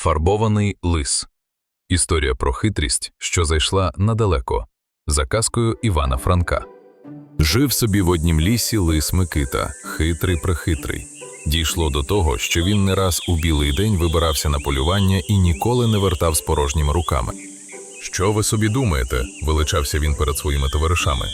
Фарбований лис. Історія про хитрість, що зайшла надалеко. За казкою Івана Франка. Жив собі в однім лісі лис Микита, хитрий прихитрий. Дійшло до того, що він не раз у білий день вибирався на полювання і ніколи не вертав з порожніми руками. Що ви собі думаєте? величався він перед своїми товаришами.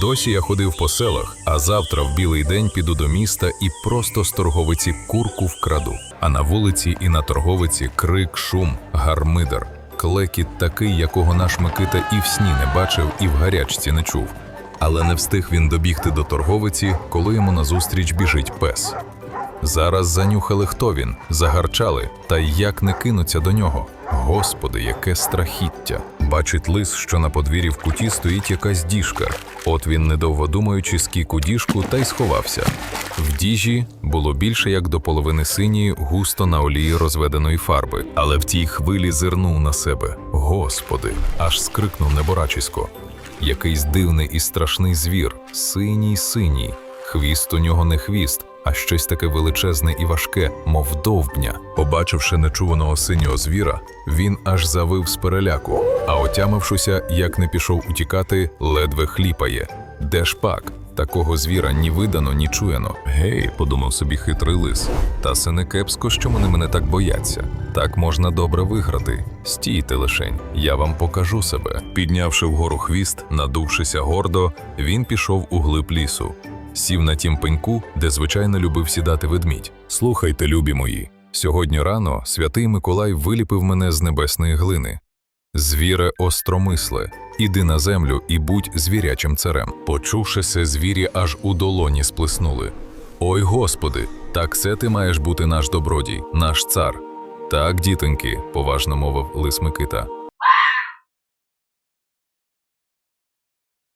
Досі я ходив по селах, а завтра в білий день піду до міста і просто з торговиці курку вкраду. А на вулиці і на торговиці крик, шум, гармидер, клекіт такий, якого наш Микита і в сні не бачив, і в гарячці не чув. Але не встиг він добігти до торговиці, коли йому назустріч біжить пес. Зараз занюхали, хто він, загарчали, та як не кинуться до нього. Господи, яке страхіття! Бачить лис, що на подвір'ї в куті стоїть якась діжка. От він, недовго думаючи, скік у діжку та й сховався. В діжі було більше як до половини синьої, густо на олії розведеної фарби, але в тій хвилі зирнув на себе. Господи, аж скрикнув неборачисько. Якийсь дивний і страшний звір, синій синій. Хвіст у нього не хвіст, а щось таке величезне і важке, мов довбня. Побачивши нечуваного синього звіра, він аж завив з переляку, а отямившися, як не пішов утікати, ледве хліпає. Де ж пак? Такого звіра ні видано, ні чуєно. Гей, подумав собі хитрий лис. Та це не кепсько, що вони мене так бояться. Так можна добре виграти. Стійте лишень, я вам покажу себе. Піднявши вгору хвіст, надувшися гордо, він пішов у глиб лісу. Сів на тім пеньку, де звичайно любив сідати ведмідь. Слухайте, любі мої. Сьогодні рано святий Миколай виліпив мене з небесної глини. Звіре остромисле, іди на землю і будь звірячим царем. Почувши се, звірі аж у долоні сплеснули. Ой Господи, так це ти маєш бути наш добродій, наш цар. Так, дітоньки, поважно мовив лис Микита.